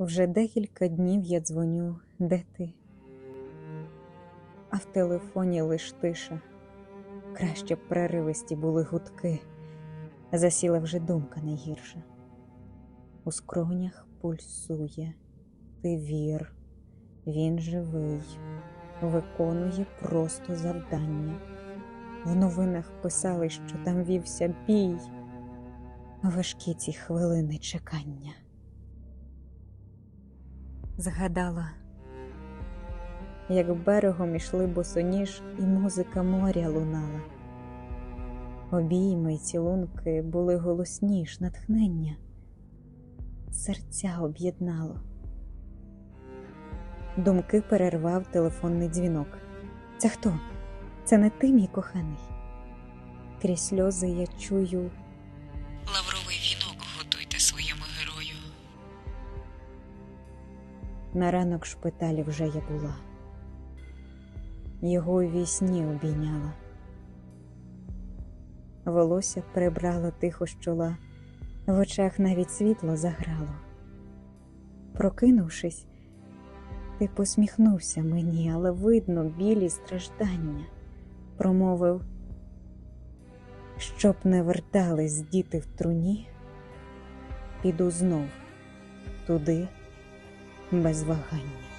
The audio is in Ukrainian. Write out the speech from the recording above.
Вже декілька днів я дзвоню, де ти? А в телефоні лиш тиша. Краще б преривисті були гудки. Засіла вже думка найгірша. У скронях пульсує, ти вір, він живий, виконує просто завдання. В новинах писали, що там вівся бій, важкі ці хвилини чекання. Згадала, як берегом ішли босоніж, і музика моря лунала. Обійми й цілунки були голосніш натхнення, серця об'єднало. Думки перервав телефонний дзвінок. Це хто? Це не ти, мій коханий. Крізь сльози я чую, на ранок шпиталі вже я була. Його у вісні обійняла. Волосся прибрало тихо з чола, в очах навіть світло заграло. Прокинувшись, ти посміхнувся мені, але видно білі страждання, промовив, щоб не вертались діти в труні, піду знов туди без вагання.